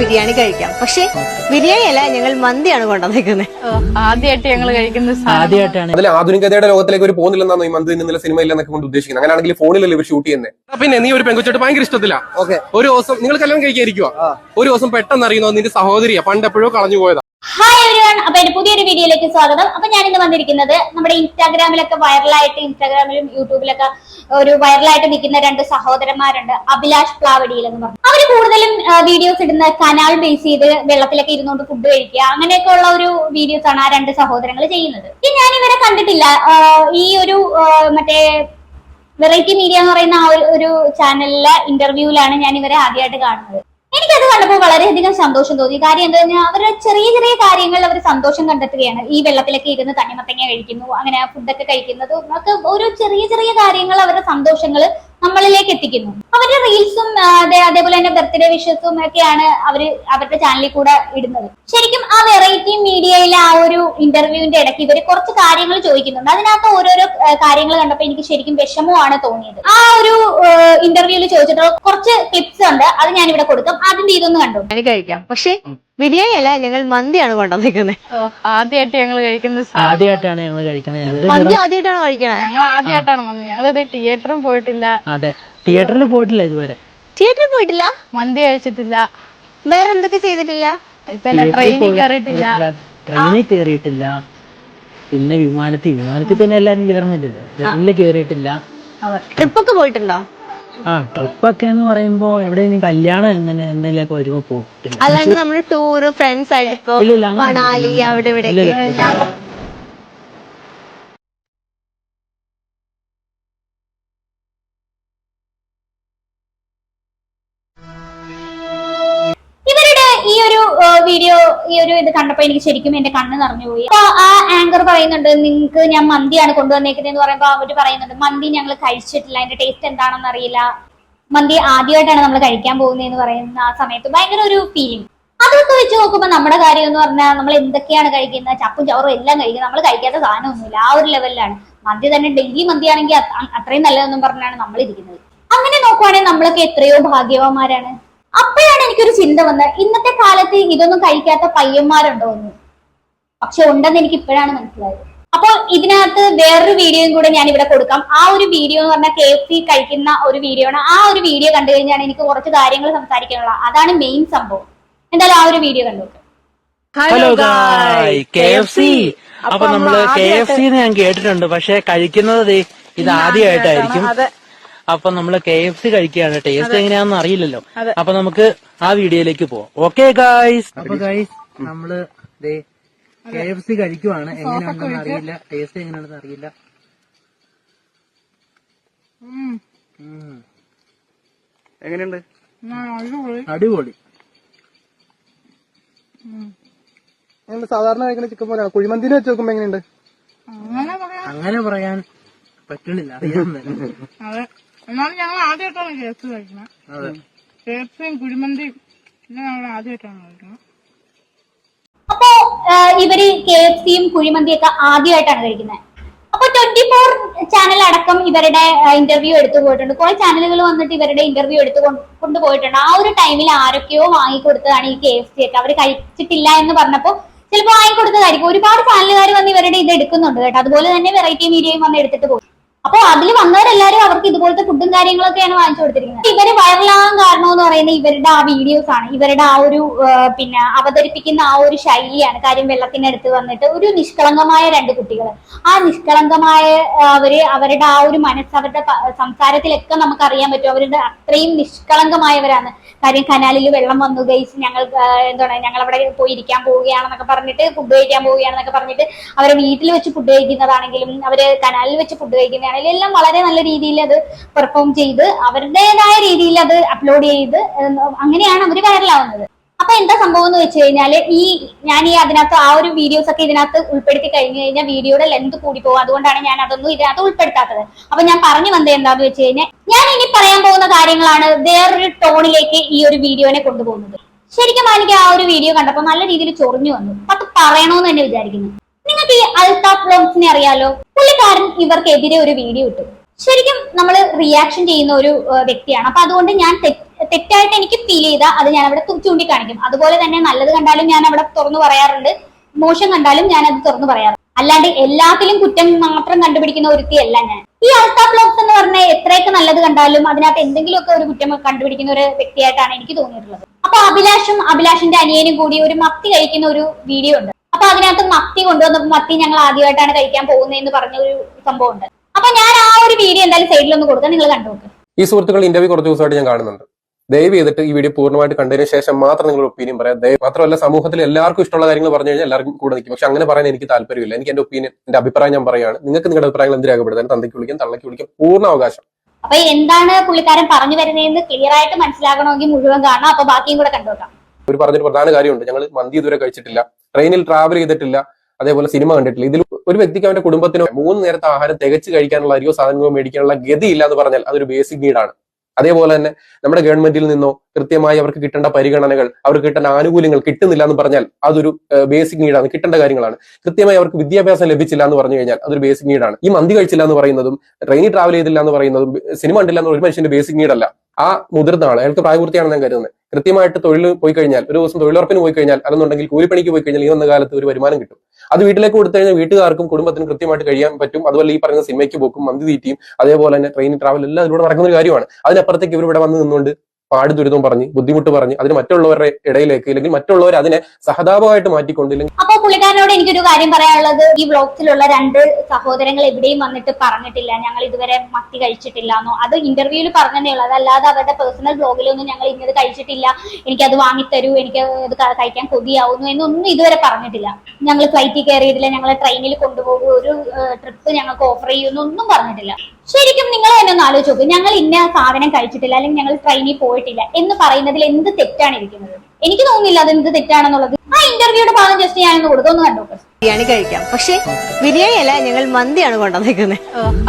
ബിരിയാണി കഴിക്കാം. പക്ഷെ ബിരിയാണി അല്ല ഞങ്ങൾ മന്തിയാണ് കൊണ്ടുവന്നേക്കുന്നത് ആദ്യമായിട്ട് ഞങ്ങൾ കഴിക്കുന്ന സാധനം. ആദ്യമായിട്ടാണ് അതിൽ ആധുനികതയുടെ ലോകത്തിലേക്ക് ഒരു പോകുന്നില്ലെന്നാണ് ഈ മന്തി നിന്നുള്ള സിനിമ ഇല്ലെന്നൊക്കെ കൊണ്ട് ഉദ്ദേശിക്കുന്നത്. അങ്ങനെയാണെങ്കിൽ ഫോണിലല്ലേ ഇവർ ഷൂട്ട് ചെയ്യുന്നത് പിന്നെ നീ ഒരു പെൺകുച്ചോട്ട് ഭയങ്കര ഇഷ്ടത്തില്ല ഓക്കെ. ഒരു ദിവസം നിങ്ങൾ കല്യാണം കഴിക്കാതിരിക്കുക ഒരു ദിവസം പെട്ടെന്ന് അറിയുന്നോ നിന്റെ സഹോദരിയാ? പണ്ട് എപ്പോഴോ കളഞ്ഞു പോയതാ. ഹായ് എവരിവൺ അപ്പൊ എന്റെ പുതിയൊരു വീഡിയോയിലേക്ക് സ്വാഗതം. അപ്പൊ ഞാൻ ഇന്ന് വന്നിരിക്കുന്നത് നമ്മുടെ ഇൻസ്റ്റാഗ്രാമിലൊക്കെ വൈറലായിട്ട് ഇൻസ്റ്റാഗ്രാമിലും യൂട്യൂബിലൊക്കെ ഒരു വൈറലായിട്ട് നിൽക്കുന്ന രണ്ട് സഹോദരന്മാരുണ്ട്. അഭിലാഷ് പ്ലാവടിയിൽ എന്ന് പറഞ്ഞു. കൂടുതലും വീഡിയോസ് ഇടുന്ന കനാൽ ബേസ് ചെയ്ത് വെള്ളത്തിലൊക്കെ ഇരുന്നുകൊണ്ട് ഫുഡ് കഴിക്കുക അങ്ങനെയൊക്കെ ഉള്ള ഒരു വീഡിയോസ് ആണ് ആ രണ്ട് സഹോദരങ്ങൾ ചെയ്യുന്നത്. ഞാൻ ഇവരെ കണ്ടിട്ടില്ല. ഈ ഒരു മറ്റേ വെറൈറ്റി മീഡിയ എന്ന് പറയുന്ന ആ ഒരു ചാനലിലെ ഇന്റർവ്യൂവിലാണ് ഞാൻ ഇവരെ ആദ്യമായിട്ട് കാണുന്നത്. എനിക്കത് കണ്ടപ്പോൾ വളരെയധികം സന്തോഷം തോന്നി. കാര്യം എന്താ പറഞ്ഞാൽ അവരുടെ ചെറിയ ചെറിയ കാര്യങ്ങളിൽ അവർ സന്തോഷം കണ്ടെത്തുകയാണ്. ഈ വെള്ളത്തിലൊക്കെ ഇരുന്ന് തണ്ണിമത്തങ്ങ കഴിക്കുന്നു അങ്ങനെ ഫുഡൊക്കെ കഴിക്കുന്നതും ഒക്കെ ഓരോ ചെറിയ ചെറിയ കാര്യങ്ങൾ അവരുടെ സന്തോഷങ്ങൾ നമ്മളിലേക്ക് എത്തിക്കുന്നു. അവരുടെ റീൽസും അതേപോലെ തന്നെ ബർത്ത്ഡേ വിഷസും ഒക്കെയാണ് അവർ അവരുടെ ചാനലിൽ കൂടെ ഇടുന്നത്. ശരിക്കും ആ വെറൈറ്റി മീഡിയയിലെ ആ ഒരു ഇന്റർവ്യൂവിന്റെ ഇടയ്ക്ക് ഇവർ കുറച്ച് കാര്യങ്ങൾ ചോദിക്കുന്നുണ്ട്. അതിനകത്ത് ഓരോരോ കാര്യങ്ങൾ കണ്ടപ്പോൾ എനിക്ക് ശരിക്കും വിഷമമാണ് തോന്നിയത്. ആ ഒരു ഇന്റർവ്യൂവിൽ ചോദിച്ചിട്ടുള്ള കുറച്ച് ക്ലിപ്സ് ഉണ്ട്. അത് ഞാൻ ഇവിടെ കൊടുക്കും അതിന്റെ ഇതൊന്ന് കണ്ടു. കഴിക്കാം. പക്ഷെ ബിരിയാണി അല്ല ഞങ്ങൾ മന്തിയാണ് കൊണ്ടുവന്നിരിക്കുന്നത് ആദ്യമായിട്ട് ഞങ്ങൾ കഴിക്കുന്നത് ആദ്യമായിട്ടാണ് ഞങ്ങൾ കഴിക്കുന്നത് മന്തി ആദ്യമായിട്ടാണ് കഴിക്കണേ? ഞങ്ങൾ ആദ്യമായിട്ടാണ് മന്തി. ഞങ്ങളത് തിയേറ്ററും പോയിട്ടില്ല. അതെ. തിയേറ്ററിൽ പോയിട്ടില്ല ഇതുവരെ. തിയേറ്ററിൽ പോയിട്ടില്ല? മന്തി കഴിച്ചിട്ടില്ല. വേറെ എന്തൊക്കെ ചെയ്തിട്ടില്ല? പിന്നെ ട്രെയിനിൽ കയറിയിട്ടില്ല. ട്രെയിനിൽ കയറിയിട്ടില്ല. പിന്നെ വിമാനത്തിൽ വിമാനത്തിൽ പിന്നെ എല്ലാരും കയറുന്നില്ലല്ലോ ട്രെയിനിൽ കയറിയിട്ടില്ല. ട്രിപ്പൊക്കെ പോയിട്ടുണ്ടോ? ആ ട്രിപ്പൊക്കെ എന്ന് പറയുമ്പോ എവിടെയെങ്കിലും കല്യാണം എങ്ങനെ എന്തെങ്കിലുമൊക്കെ വരുമ്പോ പോകും അല്ലാണ്ട് നമ്മൾ ടൂറ് ഫ്രണ്ട്സ് ആയിട്ട് ഇപ്പൊ ഇല്ല, ഇല്ല, അങ്ങനെ മണാലി അവിടെ ഇവിടെ വീഡിയോ ഈ ഒരു ഇത് കണ്ടപ്പോ എനിക്ക് ശരിക്കും എന്റെ കണ്ണ് നിറഞ്ഞു പോയി. അപ്പൊ ആ ആങ്കർ പറയുന്നുണ്ട് നിങ്ങൾക്ക് ഞാൻ മന്തിയാണ് കൊണ്ടുവന്നേക്കുന്നത് എന്ന് പറയുമ്പോ അവർ പറയുന്നുണ്ട് മന്തി ഞങ്ങൾ കഴിച്ചിട്ടില്ല അതിന്റെ ടേസ്റ്റ് എന്താണെന്ന് അറിയില്ല. മന്തി ആദ്യമായിട്ടാണ് നമ്മൾ കഴിക്കാൻ പോകുന്നതെന്ന് പറയുന്ന ആ സമയത്ത് ഭയങ്കര ഒരു ഫീലിംഗ് അതൊക്കെ വെച്ച് നോക്കുമ്പോ നമ്മുടെ കാര്യം എന്ന് പറഞ്ഞാൽ നമ്മൾ എന്തൊക്കെയാണ് കഴിക്കുന്നത് ചപ്പും ചവറും എല്ലാം കഴിക്കുന്നത് നമ്മൾ കഴിക്കാത്ത സാധനമൊന്നുമില്ല ആ ഒരു ലെവലിലാണ് മന്തി തന്നെ ഡെയിലി മന്തി ആണെങ്കിൽ അത് അത്രയും നല്ലതെന്നും പറഞ്ഞാണ് നമ്മൾ ഇരിക്കുന്നത് അങ്ങനെ നോക്കുവാണെങ്കിൽ നമ്മളൊക്കെ എത്രയോ ഭാഗ്യവാന്മാരാണ്. അപ്പോഴാണ് എനിക്കൊരു ചിന്ത വന്നത്. ഇന്നത്തെ കാലത്ത് ഇതൊന്നും കഴിക്കാത്ത പയ്യന്മാരുണ്ടോ എന്ന്. പക്ഷെ ഉണ്ടെന്ന് എനിക്ക് ഇപ്പോഴാണ് മനസ്സിലായത്. അപ്പോൾ ഇതിനകത്ത് വേറൊരു വീഡിയോയും കൂടെ ഞാൻ ഇവിടെ കൊടുക്കാം. ആ ഒരു വീഡിയോ എന്ന് പറഞ്ഞാൽ കെ എഫ് സി കഴിക്കുന്ന ഒരു വീഡിയോ ആണ്. ആ ഒരു വീഡിയോ കണ്ടു കഴിഞ്ഞാൽ എനിക്ക് കുറച്ച് കാര്യങ്ങൾ സംസാരിക്കാനുള്ള. അതാണ് മെയിൻ സംഭവം. എന്തായാലും ആ ഒരു വീഡിയോ കണ്ടു ഹലോ കെ എഫ് സി. അപ്പൊ നമ്മൾ കെ എഫ് സി ഞാൻ കേട്ടിട്ടുണ്ട്. പക്ഷെ കഴിക്കുന്നത് ഇത് ആദ്യമായിട്ടായിരിക്കും. അപ്പൊ നമ്മൾ കെ എഫ് സി കഴിക്കുകയാണ്. ടേസ്റ്റ് എങ്ങനെയാണെന്ന് അറിയില്ലല്ലോ. അപ്പൊ നമുക്ക് ആ വീഡിയോയിലേക്ക് പോവാം. ഓക്കെ ഗായ്സ് അപ്പൊ ഗായ്സ് നമ്മൾ ദേ കെ എഫ് സി കഴിക്കുവാണ്. എങ്ങനെയാണെന്ന് അറിയില്ല. ടേസ്റ്റ് എങ്ങനെയാണെന്ന് അറിയില്ല. എങ്ങനെയുണ്ട്? അടിപൊളി. സാധാരണ കഴിക്കുന്ന ചിക്കൻ പോലെ കുഴിമന്തിനെ വെച്ച് നോക്കുമ്പോ എങ്ങനെയുണ്ട്? അങ്ങനെ പറയാൻ പറ്റണില്ല. അറിയാൻ എന്നാലും ഞങ്ങൾ ആദ്യമായിട്ടാണ് കേസ് കഴിക്കുന്നത്. കേസും കുഴിമന്തിയും പിന്നെ ഞങ്ങൾ ആദ്യമായിട്ടാണ് കഴിക്കുന്നത്. അപ്പോ ഇവർ കെ എഫ് സിയും കുഴിമന്തിയൊക്കെ ആദ്യമായിട്ടാണ് കഴിക്കുന്നത്. അപ്പൊ ട്വന്റി ഫോർ ചാനൽ അടക്കം ഇവരുടെ ഇന്റർവ്യൂ എടുത്തു പോയിട്ടുണ്ട്. കുറെ ചാനലുകൾ വന്നിട്ട് ഇവരുടെ ഇന്റർവ്യൂ എടുത്തു കൊണ്ട് കൊണ്ടുപോയിട്ടുണ്ട് ആ ഒരു ടൈമിൽ ആരൊക്കെയോ വാങ്ങിക്കൊടുത്തതാണ് ഈ കെ എഫ് സി ഒക്കെ. അവർ കഴിച്ചിട്ടില്ല എന്ന് പറഞ്ഞപ്പോ ചിലപ്പോൾ വാങ്ങിക്കൊടുത്തതായിരിക്കും. ഒരുപാട് ചാനലുകാർ വന്ന് ഇവരുടെ ഇത് എടുക്കുന്നുണ്ട് കേട്ടോ. അതുപോലെ തന്നെ വെറൈറ്റി മീഡിയയും വന്ന് എടുത്തിട്ട് പോയി. അപ്പൊ അതിൽ വന്നവരെല്ലാരും അവർക്ക് ഇതുപോലത്തെ ഫുഡും കാര്യങ്ങളൊക്കെയാണ് വാങ്ങിച്ചു കൊടുത്തിരിക്കുന്നത്. ഇവർ വൈറലാകാൻ കാരണം എന്ന് പറയുന്നത് ഇവരുടെ ആ വീഡിയോസ് ആണ്. ഇവരുടെ ആ ഒരു പിന്നെ അവതരിപ്പിക്കുന്ന ആ ഒരു ശൈലിയാണ് കാര്യം വെള്ളത്തിനടുത്ത് വന്നിട്ട് ഒരു നിഷ്കളങ്കമായ രണ്ട് കുട്ടികൾ ആ നിഷ്കളങ്കമായ അവർ അവരുടെ ആ ഒരു മനസ്സ് അവരുടെ സംസാരത്തിലൊക്കെ നമുക്ക് അറിയാൻ പറ്റും. അവരുടെ അത്രയും നിഷ്കളങ്കമായവരാണ്. കാര്യം കനാലിൽ വെള്ളം വന്നു ഗൈസ് ഞങ്ങൾ എന്താണ് ഞങ്ങൾ അവിടെ പോയി ഇരിക്കാൻ പോവുകയാണെന്നൊക്കെ പറഞ്ഞിട്ട് ഫുഡ് കഴിക്കാൻ പോവുകയാണെന്നൊക്കെ പറഞ്ഞിട്ട് അവരെ വീട്ടിൽ വെച്ച് ഫുഡ് കഴിക്കുന്നതാണെങ്കിലും അവർ കനാലിൽ വെച്ച് ഫുഡ് കഴിക്കുന്നതാണെങ്കിലും എല്ലാം വളരെ നല്ല രീതിയിൽ അത് പെർഫോം ചെയ്ത് അവരുടേതായ രീതിയിൽ അത് അപ്ലോഡ് ചെയ്ത് അങ്ങനെയാണ് അവർ വൈറലാവുന്നത്. അപ്പൊ എന്താ സംഭവം എന്ന് വെച്ച് കഴിഞ്ഞാൽ ഈ ഞാൻ ഈ അതിനകത്ത് ആ ഒരു വീഡിയോസ് ഒക്കെ ഇതിനകത്ത് ഉൾപ്പെടുത്തി കഴിഞ്ഞു കഴിഞ്ഞാൽ വീഡിയോയുടെ ലെന്ത് കൂടി പോകും. അതുകൊണ്ടാണ് ഞാൻ അതൊന്നും ഇതിനകത്ത് ഉൾപ്പെടുത്താത്തത്. അപ്പൊ ഞാൻ പറഞ്ഞു വന്നത് എന്താന്ന് വെച്ച് കഴിഞ്ഞാൽ ഞാൻ ഇനി പറയാൻ പോകുന്ന കാര്യങ്ങളാണ് വേറൊരു ടോണിലേക്ക് ഈ ഒരു വീഡിയോനെ കൊണ്ടുപോകുന്നത്. ശരിക്കും എനിക്ക് ആ ഒരു വീഡിയോ കണ്ടപ്പോൾ നല്ല രീതിയിൽ ചൊറിഞ്ഞു വന്നു. അത് പറയണമെന്ന് തന്നെ വിചാരിക്കുന്നു. നിങ്ങൾക്ക് ഈ അൽതാഫ് വ്ലോഗ്സിനെ അറിയാലോ? പുള്ളിക്കാരൻ ഇവർക്കെതിരെ ഒരു വീഡിയോ ഇട്ടു. ശരിക്കും നമ്മൾ റിയാക്ഷൻ ചെയ്യുന്ന ഒരു വ്യക്തിയാണ്. അപ്പൊ അതുകൊണ്ട് ഞാൻ തെറ്റായിട്ട് എനിക്ക് ഫീൽ ചെയ്ത അത് ഞാൻ അവിടെ ചൂണ്ടിക്കാണിക്കും. അതുപോലെ തന്നെ നല്ലത് കണ്ടാലും ഞാൻ അവിടെ തുറന്നു പറയാറുണ്ട്. മോശം കണ്ടാലും ഞാൻ അത് തുറന്നു പറയാറുണ്ട്. അല്ലാണ്ട് എല്ലാത്തിലും കുറ്റം മാത്രം കണ്ടുപിടിക്കുന്ന ഒരുത്തിയല്ല ഞാൻ. ഈ അൾട്ടാ ബ്ലോഗ്സ് എന്ന് പറഞ്ഞ എത്രയൊക്കെ നല്ലത് കണ്ടാലും അതിനകത്ത് എന്തെങ്കിലുമൊക്കെ ഒരു കുറ്റം കണ്ടുപിടിക്കുന്ന ഒരു വ്യക്തിയായിട്ടാണ് എനിക്ക് തോന്നിയിട്ടുള്ളത്. അപ്പൊ അഭിലാഷും അഭിലാഷിന്റെ അനിയനും കൂടി ഒരു മത്തി കഴിക്കുന്ന ഒരു വീഡിയോ ഉണ്ട്. അപ്പൊ അതിനകത്ത് മത്തി കൊണ്ടുവന്നപ്പോ മത്തി ഞങ്ങൾ ആദ്യമായിട്ടാണ് കഴിക്കാൻ പോകുന്നതെന്ന് പറഞ്ഞ ഒരു സംഭവം ഉണ്ട് അപ്പൊ ഞാൻ ആ ഒരു വീഡിയോ എന്തായാലും സൈഡിൽ ഒന്ന് കൊടുക്കാം. നിങ്ങൾ കണ്ടു നോക്ക്. ഈ സുഹൃത്തുക്കൾ ഇന്റർവ്യൂ കുറച്ച് ദിവസമായിട്ട് ഞാൻ കാണുന്നുണ്ട്. ദയവ് ചെയ്തിട്ട് ഈ വീഡിയോ പൂർണമായിട്ട് കണ്ടതിന് ശേഷം മാത്രം നിങ്ങൾ ഒപ്പീനിയൻ പറയാം. ദയവ് മാത്രമല്ല സമൂഹത്തിൽ എല്ലാവർക്കും ഇഷ്ടമുള്ള കാര്യങ്ങൾ പറഞ്ഞു കഴിഞ്ഞാൽ എല്ലാവർക്കും കൂടെ നിൽക്കും. പക്ഷെ അങ്ങനെ പറയാൻ എനിക്ക് താല്പര്യമില്ല. എനിക്ക് എന്റെ ഒപ്പീനിയൻ എന്റെ അഭിപ്രായം ഞാൻ പറയുകയാണ്. നിങ്ങൾക്ക് നിങ്ങളുടെ അഭിപ്രായങ്ങൾ എന്ത് രേഖപ്പെടുത്താൻ തന്തയ്ക്ക് വിളിക്കാം തള്ളയ്ക്ക് വിളിക്കാം പൂർണ അവകാശം. അപ്പൊ എന്താണ് പുള്ളിക്കാരൻ പറഞ്ഞു വരുന്നതെന്ന് ക്ലിയർ ആയിട്ട് മനസ്സിലാക്കണമെങ്കിൽ മുഴുവൻ കാണാം അപ്പൊ ബാക്കിയും കൂടെ കണ്ടുവെക്കാം ഒരു പറഞ്ഞൊരു പ്രധാന കാര്യമുണ്ട്. ഞങ്ങൾ മന്തി ഇതുവരെ കഴിച്ചിട്ടില്ല. ട്രെയിനിൽ ട്രാവൽ ചെയ്തിട്ടില്ല. അതേപോലെ സിനിമ കണ്ടിട്ടില്ല. ഇതിൽ ഒരു വ്യക്തിക്ക് അവന്റെ കുടുംബത്തിന് മൂന്ന് നേരത്തെ ആഹാരം തികച്ച് കഴിക്കാനുള്ള അരിയോ സാധനങ്ങളോ മേടിക്കാനുള്ള ഗതിയില്ല എന്ന് പറഞ്ഞാൽ അതൊരു ബേസിക് നീഡാണ് അതേപോലെ തന്നെ നമ്മുടെ ഗവൺമെന്റിൽ നിന്നോ കൃത്യമായി അവർക്ക് കിട്ടേണ്ട പരിഗണനകൾ അവർക്ക് കിട്ടേണ്ട ആനുകൂല്യങ്ങൾ കിട്ടുന്നില്ല എന്ന് പറഞ്ഞാൽ അതൊരു ബേസിക് നീഡാണ് കിട്ടേണ്ട കാര്യങ്ങളാണ്. കൃത്യമായി അവർക്ക് വിദ്യാഭ്യാസം ലഭിച്ചില്ല എന്ന് പറഞ്ഞു കഴിഞ്ഞാൽ അതൊരു ബേസിക് നീഡാണ് ഈ മന്തി കഴിച്ചില്ല എന്ന് പറയുന്നതും ട്രെയിനിൽ ട്രാവൽ ചെയ്തില്ല എന്ന് പറയുന്നതും സിനിമ കണ്ടില്ല എന്ന് ഒരു മനുഷ്യന്റെ ബേസിക് നീഡല്ല ആ മുതിർന്ന ആൾ അയാൾക്ക് പ്രായപൂർത്തിയാണ് ഞാൻ കരുതുന്നത്. കൃത്യമായിട്ട് തൊഴിൽ പോയി കഴിഞ്ഞാൽ ഒരു ദിവസം തൊഴിലുറപ്പിന് പോയി കഴിഞ്ഞാൽ അല്ലെന്നുണ്ടെങ്കിൽ കൂലിപ്പണിക്ക് പോയി കഴിഞ്ഞാൽ ഈ വന്ന കാലത്ത് ഒരു വരുമാനം കിട്ടും. അത് വീട്ടിലേക്ക് കൊടുത്തു കഴിഞ്ഞാൽ വീട്ടുകാർക്കും കുടുംബത്തിനും കൃത്യമായിട്ട് കഴിയാൻ പറ്റും. അതുപോലെ ഈ പറയുന്ന സിനിമയ്ക്ക് പോക്കും മന്തി തീറ്റിയും അതേപോലെ തന്നെ ട്രെയിൻ ട്രാവൽ എല്ലാം ഇതിലൂടെ നടക്കുന്ന ഒരു കാര്യമാണ്. അതിനപ്പുറത്തേക്ക് ഇവർ ഇവിടെ വന്ന് നിന്നുകൊണ്ട് പാട് ദുരിതവും പറഞ്ഞ് ബുദ്ധിമുട്ട് പറഞ്ഞ് അതിന് മറ്റുള്ളവരുടെ ഇടയിലേക്ക് ഇല്ലെങ്കിൽ മറ്റുള്ളവർ അതിനെ സഹതാപമായിട്ട് മാറ്റിക്കൊണ്ട് ഇല്ലെങ്കിൽ അപ്പൊ പുള്ളിക്കാരനോട് എനിക്കൊരു കാര്യം പറയാനുള്ളത്. ഈ വ്ളോഗ്സിലുള്ള രണ്ട് സഹോദരങ്ങൾ എവിടെയും വന്നിട്ട് പറഞ്ഞിട്ടില്ല. ഞങ്ങൾ ഇതുവരെ മത്തി കഴിച്ചിട്ടില്ല എന്നോ അത് ഇന്റർവ്യൂവിൽ പറഞ്ഞതേ ഉള്ളൂ. അതല്ലാതെ അവരുടെ പേഴ്സണൽ ബ്ലോഗിലൊന്നും ഞങ്ങൾ ഇന്നത് കഴിച്ചിട്ടില്ല. എനിക്കത് വാങ്ങിത്തരൂ എനിക്ക് ക- കഴിക്കാൻ കൊതിയാവുന്നു എന്നൊന്നും ഇതുവരെ പറഞ്ഞിട്ടില്ല. ഞങ്ങൾ ഫ്ലൈറ്റിൽ കയറിയിട്ടില്ല. ഞങ്ങളെ ട്രെയിനിൽ കൊണ്ടുപോകും. ഒരു ട്രിപ്പ് ഞങ്ങൾക്ക് ഓഫർ ചെയ്യുന്നു ഒന്നും പറഞ്ഞിട്ടില്ല. ശരിക്കും നിങ്ങൾ തന്നെ ഒന്ന് ആലോചിച്ച് നോക്കും. ഞങ്ങൾ ഇന്ന സാധനം കഴിച്ചിട്ടില്ല അല്ലെങ്കിൽ ഞങ്ങൾ ട്രെയിനിൽ പോയിട്ടില്ല എന്ന് പറയുന്നതിൽ എന്ത് തെറ്റാണ് ഇരിക്കുന്നത്? എനിക്ക് തോന്നുന്നില്ല അത് എന്ത് തെറ്റാണെന്നുള്ളത്. ആ ഇന്റർവ്യൂടെ ഭാഗം ജസ്റ്റ് ഞാനൊന്ന് കൊടുത്തു ഒന്ന് കണ്ടു? ബിരിയാണി കഴിക്കാം. പക്ഷെ ബിരിയാണി അല്ല ഞങ്ങൾ മന്തിയാണ് കൊണ്ടുവന്നേക്കുന്നത്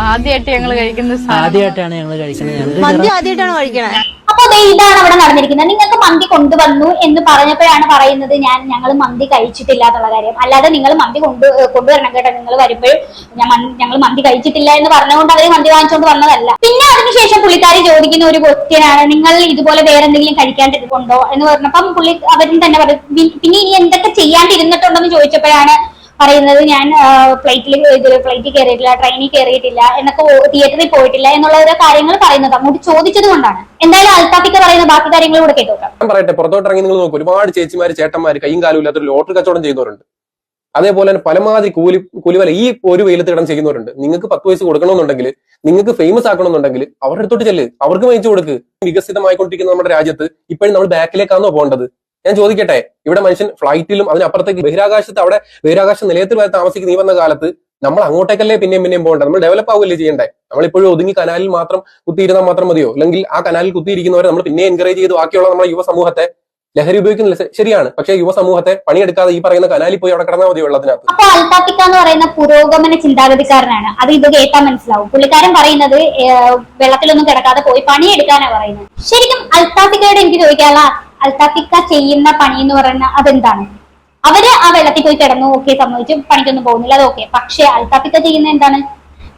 ആദ്യമായിട്ട് ഞങ്ങൾ കഴിക്കുന്നത് ആദ്യമായിട്ടാണ് ഞങ്ങൾ കഴിക്കുന്നത്. മന്തി ആദ്യമായിട്ടാണ് കഴിക്കണേ. അപ്പൊ ദേ ഇതാണ് അവിടെ നടന്നിരിക്കുന്നത്. നിങ്ങൾക്ക് മന്തി കൊണ്ടുവന്നു എന്ന് പറഞ്ഞപ്പോഴാണ് പറയുന്നത് ഞാൻ ഞങ്ങൾ മന്തി കഴിച്ചിട്ടില്ല എന്നുള്ള കാര്യം. അല്ലാതെ നിങ്ങൾ മന്തി കൊണ്ട് കൊണ്ടുവരണം കേട്ടോ. നിങ്ങൾ വരുമ്പോൾ ഞങ്ങൾ മന്തി കഴിച്ചിട്ടില്ല എന്ന് പറഞ്ഞുകൊണ്ട് അവർ മന്തി വാങ്ങിച്ചുകൊണ്ട് വന്നതല്ല. പിന്നെ അതിനുശേഷം പുള്ളിക്കാരി ചോദിക്കുന്ന ഒരു ക്വസ്റ്റ്യനാണ് നിങ്ങൾ ഇതുപോലെ വേറെ എന്തെങ്കിലും കഴിക്കാണ്ടിരിക്കുന്നുണ്ടോ എന്ന് പറഞ്ഞപ്പം പുള്ളി അവരും തന്നെ പറയും പിന്നെ ഇനി എന്തൊക്കെ ചെയ്യാണ്ടിരുന്നിട്ടുണ്ടെന്ന് ചോദിച്ചപ്പോഴാണ് പറയുന്നത് ഞാൻ ഫ്ലൈറ്റിൽ ഫ്ലൈറ്റിൽ കയറിയിട്ടില്ല ട്രെയിനിൽ കയറിയിട്ടില്ല എന്നൊക്കെ തിയേറ്ററിൽ പോയിട്ടില്ല എന്നുള്ള ഓരോ കാര്യങ്ങൾ പറയുന്നത് അങ്ങോട്ട് ചോദിച്ചത് കൊണ്ടാണ്. എന്തായാലും അൽത്താഫിക്ക് പറയുന്ന ബാക്കി കാര്യങ്ങൾ കൂടെ കേട്ടോക്കാം പറയട്ടെ പുറത്തോട്ട് ഇറങ്ങി നിങ്ങൾ നോക്കും ഒരുപാട് ചേച്ചിമാർ ചേട്ടന്മാര് കൈയും കാലും ഇല്ലാത്തൊരു ലോട്ടറി കച്ചവടം ചെയ്യുന്നവരുണ്ട്. അതേപോലെ തന്നെ പലമാതിരി കൂലി കൂലിവല ഈ ഒരു വെയിലത്ത് കിടന്ന് ചെയ്യുന്നവരുണ്ട്. നിങ്ങൾക്ക് പത്ത് വയസ്സ് കൊടുക്കണമെന്നുണ്ടെങ്കിൽ നിങ്ങൾക്ക് ഫേമസ് ആക്കണമെന്നുണ്ടെങ്കിൽ അവരുടെ അടുത്തോട്ട് ചെല്ല്. അവർക്ക് മേടിച്ചു കൊടുക്ക്. വികസിതമായിക്കൊണ്ടിരിക്കുന്ന നമ്മുടെ രാജ്യത്ത് ഇപ്പോഴും നമ്മൾ ബാക്കിലേക്കാണോ പോകേണ്ടത്? ഞാൻ ചോദിക്കട്ടെ ഇവിടെ മനുഷ്യൻ ഫ്ലൈറ്റിലും അതിനപ്പുറത്തേക്ക് ബഹിരാകാശത്ത് അവിടെ ബഹിരാകാശ നിലയത്തിൽ വരെ താമസിക്കുന്ന ഈ വന്ന കാലത്ത് നമ്മൾ അങ്ങോട്ടേക്കല്ലേ പിന്നെയും പിന്നെയും പോകേണ്ടത് നമ്മൾ ഡെവലപ്പ് ആവുകയല്ലേ ചെയ്യണ്ടേ? നമ്മളിപ്പോഴും ഒതുങ്ങി കനാലിൽ മാത്രം കുത്തിയിരുന്നാൽ മാത്രം മതിയോ? അല്ലെങ്കിൽ ആ കനാലിൽ കുത്തിയിരിക്കുന്നവരെ നമ്മൾ പിന്നെ എൻകറേജ് ചെയ്ത് ബാക്കിയുള്ള നമ്മുടെ യുവ സമൂഹത്തെ ലഹരി ഉപയോഗിക്കുന്നില്ല ശരിയാണ്. പക്ഷേ യുവസമൂഹത്തെ പണിയെടുക്കാതെ ഈ പറയുന്ന കനാലിൽ പോയി അവിടെ കിടന്നാൽ മതി വെള്ളത്തിനകത്ത് അപ്പൊ എന്ന് പറയുന്ന പുരോഗമന ചിന്താഗതിക്കാരനാണ്. അത് ഇത് കേട്ടാൽ മനസ്സിലാവും. പുള്ളിക്കാരൻ പറയുന്നത് വെള്ളത്തിലൊന്നും കിടക്കാതെ പോയി പണിയെടുക്കാനാ പറയുന്നത്. ശരിക്കും അൽത്താഫിക്കയോട് എനിക്ക് ചോദിക്കാനുള്ള അൽത്താഫിക്ക ചെയ്യുന്ന പണി എന്ന് പറയുന്ന അതെന്താണ്? അവർ ആ വെള്ളത്തിൽ പോയി കിടന്നു ഓക്കെ സമ്മതിച്ചു പണിക്കൊന്നും പോകുന്നില്ല അത് ഓക്കെ പക്ഷെ അൽത്താപിക്ക ചെയ്യുന്ന എന്താണ്?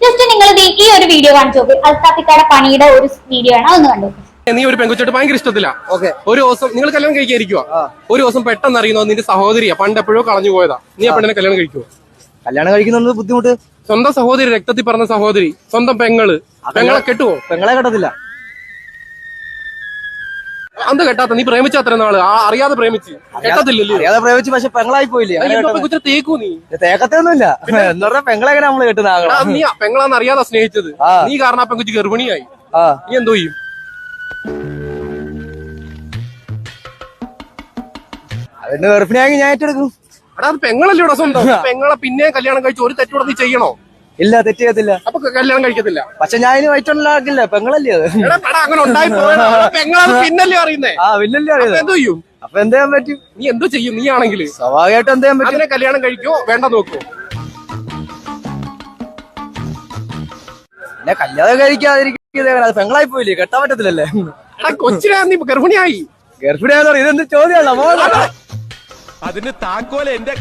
ജസ്റ്റ് നിങ്ങൾ ഈ ഒരു വീഡിയോ കാണിച്ചു നോക്ക്. അൽത്താപിക്കയുടെ പണിയുടെ ഒരു വീഡിയോ ആണ് അതൊന്ന് കണ്ടു നോക്ക്. നീ ഒരു പെൺകുച്ചിട്ട് ഭയങ്കര ഇഷ്ടത്തില്ല ഒരു ദിവസം നിങ്ങൾ കല്യാണം കഴിക്കാതിരിക്കുക ഒരു ദിവസം പെട്ടെന്ന് അറിയുന്നോ നിന്റെ സഹോദരിയാ. പണ്ട് എപ്പോഴോ കളഞ്ഞു പോയതാ. നീ ആ. പെണ്ണിനെ കല്യാണം കഴിക്കുവോ? കല്യാണം കഴിക്കുന്നത് ബുദ്ധിമുട്ട്? സ്വന്തം സഹോദരി രക്തത്തിൽ പറഞ്ഞ സഹോദരി സ്വന്തം പെങ്ങൾ. പെങ്ങളെ കെട്ടുവോ? പെങ്ങളെ കെട്ടത്തില്ല. അന്ത് കെട്ടാത്ത നീ പ്രേമിച്ച അത്ര നാൾ. അറിയാതെ പ്രേമിച്ച്. കെട്ടത്തില്ലല്ലോ. അറിയാതെ പ്രേമിച്ച് പക്ഷെ പെങ്ങളായി പോയില്ലേ? തേക്കൂ നീ. തേക്കത്തൊന്നുമില്ല എന്ന് പറഞ്ഞാൽ പെങ്ങളെ എങ്ങനെ നമ്മൾ കെട്ടുന്ന നീ പെങ്ങളാന്ന് അറിയാതെ സ്നേഹിച്ചത്. നീ കാരണം ആ പെൺകുച്ചി ഗർഭിണിയായി. നീ എന്തോ ചെയ്യും? അതിന്റെ ഗർഭിണിയായി ഞാൻ ഏറ്റെടുക്കും. എടാ അത് പെങ്ങളല്ലേ ഇവിടെ സ്വന്തം. പെങ്ങളെ പിന്നെ കല്യാണം കഴിച്ച് ഒരു തെറ്റൂടെ നീ ചെയ്യണോ? ഇല്ല തെറ്റ് ചെയ്യത്തില്ല അപ്പൊ കല്യാണം കഴിക്കത്തില്ല. പക്ഷെ ഞാൻ ഇനി വയറ്റുണ്ടാക്കില്ല പെങ്ങളല്ലേ അത്? അങ്ങനെ ഉണ്ടായി. എടാ, പിന്നല്ലേ അറിയുന്നേ. ആ വില്ലല്ലേ അപ്പൊ അറിയാതെ ചെയ്യും? അപ്പൊ എന്ത് ചെയ്യാൻ പറ്റും? നീ എന്തോ ചെയ്യും? നീ ആണെങ്കിൽ. സ്വാഭാവികമായിട്ട് എന്ത് ചെയ്യാൻ പറ്റും? കല്യാണം കഴിക്കോ? വേണ്ട നോക്കോ പിന്നെ കല്യാണം കഴിക്കാതിരിക്കുന്നത് അത് പെങ്ങളായി പോയില്ലേ? കെട്ടാൻ പറ്റത്തില്ലല്ലേ? കൊച്ചിനാ നീ ഗർഭിണിയായി. ഗർഭിണിയാന്ന് പറയും ഇതെന്ത് ചോദ്യമല്ല അതിന് താക്കോൽ എന്റെ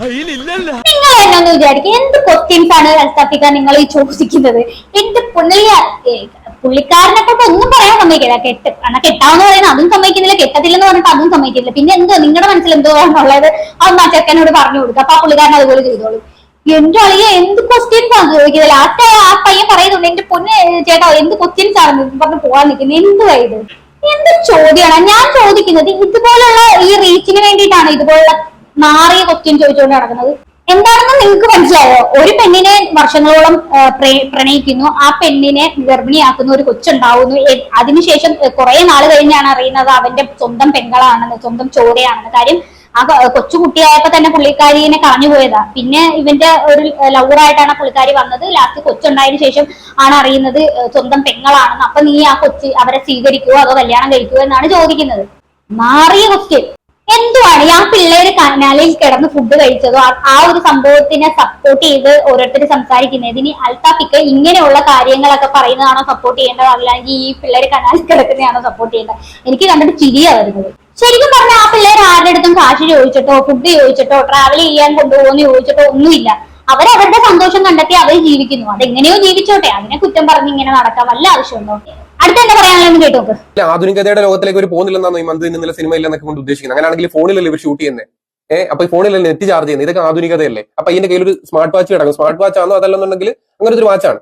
കയ്യിലില്ലല്ലോ. നിങ്ങൾ എന്നൊന്ന് വിചാരിക്കും? എന്ത് ക്വസ്റ്റ്യൻസ് ആണ് അൽസാഫിക്ക നിങ്ങൾ ഈ ചോദിക്കുന്നത്? എന്റെ പുള്ളിയ? പുള്ളിക്കാരനെ കൊണ്ട് ഒന്നും പറയാൻ സമ്മതിക്കില്ല. കെട്ട് എന്നാ കെട്ടാന്ന് പറയുന്നത് അതും സമ്മതിക്കുന്നില്ല കെട്ടത്തില്ലെന്ന് പറഞ്ഞിട്ട് അതും സമ്മതിക്കില്ല. പിന്നെ എന്തോ നിങ്ങളുടെ മനസ്സിൽ എന്തോ ആണുള്ളത് അത് ആ ചെക്കനോട് പറഞ്ഞു കൊടുക്കുക അപ്പൊ ആ പുള്ളിക്കാരൻ അതുപോലെ ചെയ്തോളൂ. എന്റെ അളിയ എന്ത് ക്വസ്റ്റ്യൻസ് ആണ് ചോദിക്കുന്നത്? ലാസ്റ്റ് ആ പയ്യൻ പറയുന്നുണ്ട് എന്റെ പൊന്നെ ചേട്ടാ എന്ത് ക്വസ്റ്റ്യൻസ് ആണ്? പറഞ്ഞ് പോകാൻ നിൽക്കുന്നത് എന്തുവാ ഇത്? എന്ത് ചോദ്യമാണ്? ഞാൻ ചോദിക്കുന്നത് ഇതുപോലുള്ള ഈ റീച്ചിന് വേണ്ടിയിട്ടാണ് ഇതുപോലുള്ള മാറിയ ക്വസ്റ്റ്യൻ ചോദിച്ചുകൊണ്ട് നടക്കുന്നത്. എന്താണെന്ന് നിങ്ങൾക്ക് മനസ്സിലായോ? ഒരു പെണ്ണിനെ വർഷങ്ങളോളം പ്രണയിക്കുന്നു. ആ പെണ്ണിനെ ഗർഭിണിയാക്കുന്ന ഒരു കൊച്ചുണ്ടാവുന്നു. അതിനുശേഷം കുറെ നാൾ കഴിഞ്ഞാണ് അറിയുന്നത് അവന്റെ സ്വന്തം പെങ്ങളാണെന്ന് സ്വന്തം ചോരയാണെന്ന്. കാര്യം ആ കൊച്ചുകുട്ടിയായപ്പോ തന്നെ പുള്ളിക്കാരിനെ കളഞ്ഞു പോയതാ. പിന്നെ ഇവന്റെ ഒരു ലവറായിട്ടാണ് പുള്ളിക്കാരി വന്നത്. ലാസ്റ്റ് കൊച്ചുണ്ടായതിനു ശേഷം ആണ് അറിയുന്നത് സ്വന്തം പെങ്ങളാണെന്ന്. അപ്പൊ നീ ആ കൊച്ച് അവരെ സ്വീകരിക്കുവോ അതോ കല്യാണം കഴിക്കുവോ എന്നാണ് ചോദിക്കുന്നത്. മാറിയ ക്വസ്റ്റ്യൻ എന്തുവാണ്? ആ പിള്ളേര് കനാലിൽ കിടന്ന് ഫുഡ് കഴിച്ചതോ ആ- ഒരു സംഭവത്തിനെ സപ്പോർട്ട് ചെയ്ത് ഓരോരുത്തർ സംസാരിക്കുന്നത്? ഇനി അൽത്താഫിക്ക് ഇങ്ങനെയുള്ള കാര്യങ്ങളൊക്കെ പറയുന്നതാണോ സപ്പോർട്ട് ചെയ്യേണ്ടത്? അല്ലെങ്കിൽ ഈ പിള്ളേര് കനാലിൽ കിടക്കുന്നതാണോ സപ്പോർട്ട് ചെയ്യേണ്ടത്? എനിക്ക് കണ്ടിട്ട് ചിരിയാ വരുന്നത്. ശരിക്കും പറഞ്ഞാൽ ആ പിള്ളേർ ആരുടെ അടുത്തും കാശ് ചോദിച്ചിട്ടോ ഫുഡ് ചോദിച്ചിട്ടോ ട്രാവൽ ചെയ്യാൻ കൊണ്ടുപോകുന്നു ചോദിച്ചിട്ടോ ഒന്നുമില്ല. അവർ അവരുടെ സന്തോഷം കണ്ടെത്തി അവർ ജീവിക്കുന്നു. അതെങ്ങനെയോ ജീവിച്ചോട്ടെ. അതിനെ കുറ്റം പറഞ്ഞ് ഇങ്ങനെ നടക്കാൻ വല്ല ആവശ്യമുണ്ടോ? അടുത്ത എന്താ പറയാനുള്ളത് കേട്ടോ ആധുനികതയുടെ ലോകത്തിലേക്ക് ഒരു പോകുന്നില്ലെന്നാണ് ഈ മന്ത് നിന്നുള്ള സിനിമ ഇല്ലെന്നൊക്കെ കൊണ്ട് ഉദ്ദേശിക്കുന്നത്. അങ്ങനെയാണെങ്കിൽ ഫോണിലല്ലേ ഇവർ ഷൂട്ട് ചെയ്യുന്നത് ഏഹ് അപ്പൊ ഈ ഫോണിലല്ലേ നെറ്റ് ചാർജ് ചെയ്യുന്നത് ഇതൊക്കെ ആധുനികതയല്ലേ? അപ്പൊ ഇതിന്റെ കയ്യിൽ ഒരു സ്മാർട്ട് വാച്ച് കിടക്കും. സ്മാർട്ട് വാച്ച് ആണോ അതല്ലെന്നുണ്ടെങ്കിൽ അങ്ങനെ ഒരു വാച്ചാണ്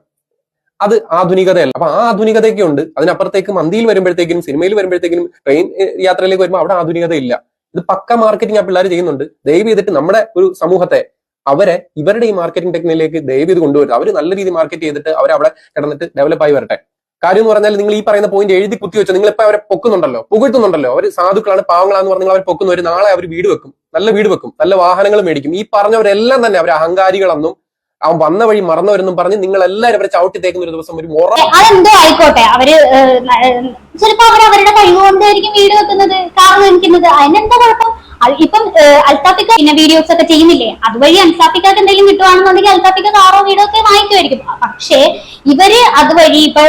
അത് ആധുനികതയല്ല. അപ്പൊ ആ ആധുനികതയൊക്കെ ഉണ്ട് അതിനപ്പുറത്തേക്ക് മന്തിയിൽ വരുമ്പോഴത്തേക്കും സിനിമയിൽ വരുമ്പോഴത്തേക്കും ട്രെയിൻ യാത്രയിലേക്ക് വരുമ്പോൾ അവിടെ ആധുനികത ഇല്ല ഇത് പക്ക മാർക്കറ്റിംഗ് ആ പിള്ളേർ ചെയ്യുന്നുണ്ട്. ദയവ് ചെയ്തിട്ട് നമ്മുടെ ഒരു സമൂഹത്തെ അവരെ ഇവരുടെ ഈ മാർക്കറ്റിംഗ് ടെക്നിക്കിലേക്ക് ദയവ് ചെയ്ത് കൊണ്ടുവരും അവർ നല്ല രീതിയിൽ മാർക്കറ്റ് ചെയ്തിട്ട് അവർ അവിടെ കിടന്നിട്ട് ഡെവലപ്പായി വരട്ടെ. കാര്യം എന്ന് പറഞ്ഞാൽ നിങ്ങൾ ഈ പറയുന്ന പോയിന്റ് എഴുതി കുത്തി വെച്ചാൽ നിങ്ങൾ ഇപ്പൊ അവരെ പൊക്കുന്നുണ്ടല്ലോ പുകഴ്ത്തുന്നുണ്ടല്ലോ. അവർ സാധുക്കളാണ് പാവങ്ങളാന്ന് പറഞ്ഞാൽ അവർ പൊക്കുന്നവർ നാളെ അവർ വീട് വെക്കും. നല്ല വീട് വെക്കും. നല്ല വാഹനങ്ങൾ മേടിക്കും. ഈ പറഞ്ഞവരെല്ലാം തന്നെ അവർ അഹങ്കാരികളെന്നും അവൻ വന്ന വഴി മറന്നവരെന്നും പറഞ്ഞ് നിങ്ങൾ എല്ലാവരും അവരെ ചവിട്ടി തേക്കുന്ന ഒരു ദിവസം ഒരു മൊറ അതെന്തോ ആയിക്കോട്ടെ. അവർ ചിലപ്പോ അവർ അവരുടെ കഴിവ് കൊണ്ടായിരിക്കും വീട് വെക്കുന്നത് കാർ മേടിക്കുന്നത് അതിനെന്താ കുഴപ്പം? ഇപ്പം അൽത്താഫിക്ക പിന്നെ വീഡിയോസ് ഒക്കെ ചെയ്യുന്നില്ലേ? അതുവഴി അൽത്താഫിക്കാക്ക് എന്തെങ്കിലും കിട്ടുവാണെന്നുണ്ടെങ്കിൽ അൽത്താഫിക്ക കാറോ വീടോ ഒക്കെ വാങ്ങിക്കുമായിരിക്കും. പക്ഷേ ഇവർ അതുവഴി ഇപ്പൊ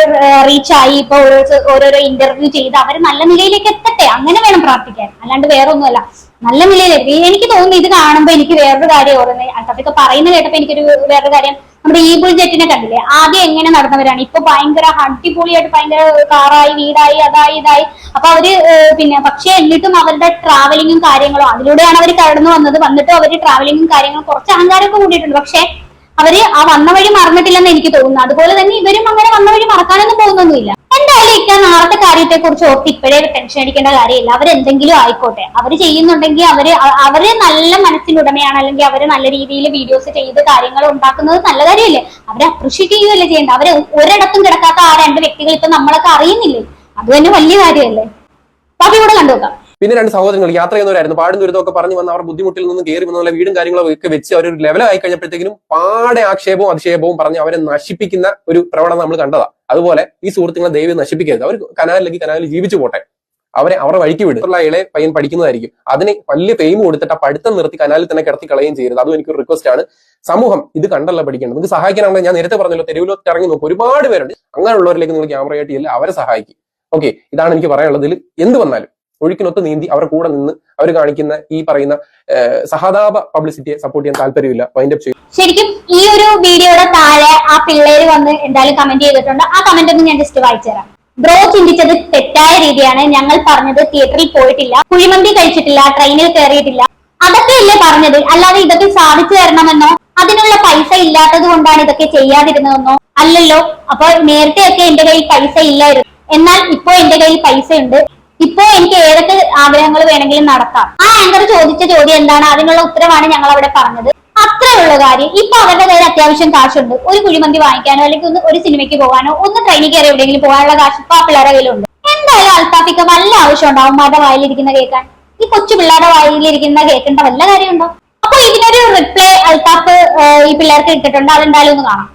റീച്ച് ആയി ഇപ്പൊ ഓരോ- ഓരോരോ ഇന്റർവ്യൂ ചെയ്ത് അവർ നല്ല നിലയിലേക്ക് എത്തട്ടെ. അങ്ങനെ വേണം പ്രാർത്ഥിക്കാൻ. അല്ലാണ്ട് വേറെ ഒന്നുമല്ല നല്ല നിലയിലെത്തി എനിക്ക് തോന്നുന്നു ഇത് കാണുമ്പോ എനിക്ക് വേറൊരു കാര്യം ഓർമ്മ അതൊക്കെ പറയുന്നത് കേട്ടപ്പോ എനിക്കൊരു വേറൊരു കാര്യം. നമ്മുടെ ഈ ജെറ്റിനെ കണ്ടില്ലേ? ആദ്യം എങ്ങനെ നടന്നവരാണ്? ഇപ്പൊ ഭയങ്കര അടിപൊളിയായിട്ട് ഭയങ്കര കാറായി വീടായി അതായി ഇതായി. അപ്പൊ അവർ പിന്നെ പക്ഷെ എന്നിട്ടും അവരുടെ ട്രാവലിങ്ങും കാര്യങ്ങളും അതിലൂടെയാണ് അവർ കടന്നു വന്നത്. വന്നിട്ടും അവർ ട്രാവലിങ്ങും കാര്യങ്ങളും കുറച്ച് അഹങ്കാരമൊക്കെ കൂടിയിട്ടുണ്ട്. പക്ഷെ അവർ ആ വന്ന വഴി മറന്നിട്ടില്ലെന്ന് എനിക്ക് തോന്നുന്നു. അതുപോലെ തന്നെ ഇവരും അങ്ങനെ വന്ന വഴി മറക്കാനൊന്നും പോകുന്നൊന്നുമില്ല. എന്തായാലും ഇക്ക നാളത്തെ കാര്യത്തെ കുറിച്ച് ഓർത്ത് ഇപ്പോഴേ ടെൻഷൻ അടിക്കേണ്ട കാര്യമില്ല. അവരെന്തെങ്കിലും ആയിക്കോട്ടെ. അവർ ചെയ്യുന്നുണ്ടെങ്കിൽ അവർ അവർ നല്ല മനസ്സിനുടമയാണ് അല്ലെങ്കിൽ അവർ നല്ല രീതിയിൽ വീഡിയോസ് ചെയ്ത് കാര്യങ്ങൾ ഉണ്ടാക്കുന്നത് നല്ല കാര്യമല്ലേ? അവരെ അപ്രിഷിയേറ്റ് ചെയ്യുകയല്ലേ ചെയ്യേണ്ട അവർ ഒരിടത്തും കിടക്കാത്ത ആ രണ്ട് വ്യക്തികൾ ഇപ്പൊ നമ്മളൊക്കെ അറിയുന്നില്ലേ? അത് തന്നെ വലിയ കാര്യമല്ലേ? ബാക്കി ഇവിടെ കണ്ടുനോക്കാം പിന്നെ രണ്ട് സഹോദരങ്ങൾ യാത്ര ചെയ്യുന്നവരായിരുന്നു. പാടും ദുരിതമൊക്കെ പറഞ്ഞു വന്ന അവർ ബുദ്ധിമുട്ടിൽ നിന്നും കയറി വന്ന വീടും കാര്യങ്ങളും ഒക്കെ വെച്ച് അവർ ഒരു ലെവലായി കഴിഞ്ഞപ്പോഴത്തേക്കും പാടെ ആക്ഷേപവും അധിക്ഷേപവും പറഞ്ഞ് അവരെ നശിപ്പിക്കുന്ന ഒരു പ്രവണത നമ്മൾ കണ്ടതാ. അതുപോലെ ഈ സുഹൃത്തുക്കളെ ദൈവം നശിപ്പിക്കരുത്. അവർ കനാലിലേക്ക് കനാലിൽ ജീവിച്ചു പോട്ടെ. അവരെ അവരുടെ വഴിക്ക് വിടും. ഇളയ പയ്യൻ പഠിക്കുന്നതായിരിക്കും. അതിന് വലിയ ഫെയിം കൊടുത്തിട്ട് ആ പഠിത്തം നിർത്തി കനാലിൽ തന്നെ കിടത്തി കളയുകയും ചെയ്യരുത്. അതും എനിക്കൊരു റിക്വസ്റ്റ് ആണ്. സമൂഹം ഇത് കണ്ടല്ല പഠിക്കേണ്ടത് നിങ്ങൾക്ക് സഹായിക്കാനാണെങ്കിൽ ഞാൻ നേരത്തെ പറഞ്ഞല്ലോ തെരുവിലോട്ട് ഇറങ്ങി നോക്കും. ഒരുപാട് പേരുണ്ട്. അങ്ങനെയുള്ളവരിലേക്ക് നിങ്ങൾ ക്യാമറയായിട്ട് ഇല്ല അവരെ സഹായിക്കും. ഓക്കെ ഇതാണ് എനിക്ക് പറയാനുള്ളത്. ഇതിൽ എന്ത് വന്നാലും. ഒഴുക്കിനൊത്ത് നീന്തി അവരുടെ കൂടെ നിന്ന് അവർ കാണിക്കുന്ന ഈ പറയുന്ന സഹതാപ പബ്ലിസിറ്റിയെ സപ്പോർട്ട് ചെയ്യാൻ താല്പര്യമില്ല. വൈൻഡ് അപ്പ് ചെയ്യും. ശരിക്കും ഈ ഒരു വീഡിയോയുടെ താഴെ ആ പിള്ളേര് വന്ന് എന്തായാലും കമന്റ് ചെയ്തിട്ടുണ്ട്. ആ കമന്റ് ഒന്ന് ഞാൻ ജസ്റ്റ് വായിച്ചു തരാം. ബ്രോ ചിന്തിച്ചത് തെറ്റായ രീതിയാണ്. ഞങ്ങൾ പറഞ്ഞത് തിയേറ്ററിൽ പോയിട്ടില്ല. കുഴിമന്തി കഴിച്ചിട്ടില്ല. ട്രെയിനിൽ കയറിയിട്ടില്ല അതൊക്കെ ഇല്ല പറഞ്ഞത്? അല്ലാതെ ഇതൊക്കെ സാധിച്ചു തരണമെന്നോ? അതിനുള്ള പൈസ ഇല്ലാത്തത് കൊണ്ടാണ് ഇതൊക്കെ ചെയ്യാതിരുന്നതെന്നോ? അല്ലല്ലോ. അപ്പൊ നേരത്തെയൊക്കെ എന്റെ കയ്യിൽ പൈസ ഇല്ലായിരുന്നു. എന്നാൽ ഇപ്പോ എന്റെ കയ്യിൽ പൈസ ഉണ്ട് ഇപ്പോ എനിക്ക് ഏതൊക്കെ ആഗ്രഹങ്ങൾ വേണമെങ്കിലും നടത്താം ആ ആങ്കർ ചോദിച്ച ചോദ്യം എന്താണ്? അതിനുള്ള ഉത്തരവാണ് ഞങ്ങൾ അവിടെ പറഞ്ഞത്. അത്രേ ഉള്ള കാര്യം. ഇപ്പൊ അവരുടെ കയ്യിൽ അത്യാവശ്യം കാശുണ്ട്. ഒരു കുഴിമന്തി വാങ്ങിക്കാനോ അല്ലെങ്കിൽ ഒന്ന് ഒരു സിനിമയ്ക്ക് പോകാനോ ഒന്ന് ട്രെയിനിൽ കയറി എവിടെയെങ്കിലും പോകാനുള്ള കാശ് ഇപ്പൊ ആ പിള്ളേരുടെ കയ്യിലുണ്ട്. എന്തായാലും അൽത്താഫിക്ക് വല്ല ആവശ്യം ഉണ്ടാവും ഉമ്മാരുടെ വായിലിരിക്കുന്ന കേൾക്കാൻ? ഈ കൊച്ചു പിള്ളേരുടെ വായിലിരിക്കുന്ന കേൾക്കേണ്ട വല്ല കാര്യമുണ്ടോ? അപ്പൊ ഇതിനൊരു റിപ്ലൈ അൽത്താഫ് ഈ പിള്ളേർക്ക് ഇട്ടിട്ടുണ്ട്. അതെന്തായാലും ഒന്ന് കാണാം.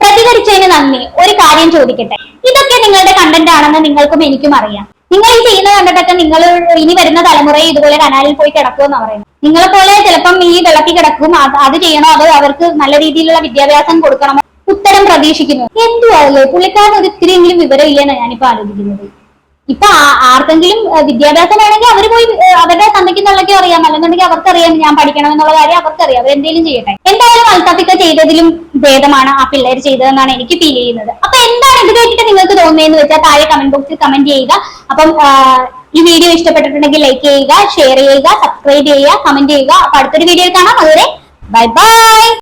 പ്രതികരിച്ചതിന് നന്ദി. ഒരു കാര്യം ചോദിക്കട്ടെ. ഇതൊക്കെ നിങ്ങളുടെ കണ്ടന്റ് ആണെന്ന് നിങ്ങൾക്കും എനിക്കും അറിയാം. നിങ്ങൾ ഈ ചെയ്യുന്ന കണ്ടിട്ടൊക്കെ നിങ്ങൾ ഇനി വരുന്ന തലമുറ ഇതുപോലെ കനാലിൽ പോയി കിടക്കുമെന്ന് പറയുന്നത്. നിങ്ങളെ പോലെ ചിലപ്പം ഈ വെള്ളത്തിൽ കിടക്കും. അത് ചെയ്യണോ? അതോ അവർക്ക് നല്ല രീതിയിലുള്ള വിദ്യാഭ്യാസം കൊടുക്കണമോ? ഉത്തരം പ്രതീക്ഷിക്കുന്നു. എന്തുവാ പുള്ളിക്കാരൻ ഒരു ഇത്തിരിയെങ്കിലും വിവരം ഇല്ലെന്നാണ് ഞാനിപ്പോ ആലോചിക്കുന്നത്. ഇപ്പൊ ആർക്കെങ്കിലും ഏഹ്, വിദ്യാഭ്യാസം വേണമെങ്കിൽ അവർ പോയി അവരുടെ തന്തയ്ക്കും തള്ളയ്ക്കും അറിയാം. അല്ലെന്നുണ്ടെങ്കിൽ അവർക്കറിയാം ഞാൻ പഠിക്കണം എന്നുള്ള കാര്യം അവർക്കറിയാം. അവരെന്തെങ്കിലും ചെയ്യട്ടെ. എന്തായാലും അൽത്താഫിക്ക ചെയ്തതിലും ഭേദമാണ് ആ പിള്ളേർ ചെയ്തതെന്നാണ് എനിക്ക് ഫീൽ ചെയ്യുന്നത്. അപ്പൊ എന്താണ് ഇത് കേട്ടിട്ട് നിങ്ങൾക്ക് തോന്നിയെന്ന് വെച്ചാൽ താഴെ കമന്റ് ബോക്സിൽ കമന്റ് ചെയ്യുക. അപ്പം ഈ വീഡിയോ ഇഷ്ടപ്പെട്ടിട്ടുണ്ടെങ്കിൽ ലൈക്ക് ചെയ്യുക ഷെയർ ചെയ്യുക സബ്സ്ക്രൈബ് ചെയ്യുക കമന്റ് ചെയ്യുക. അപ്പൊ അടുത്തൊരു വീഡിയോയിൽ കാണാം. അതുവരെ ബൈ ബൈ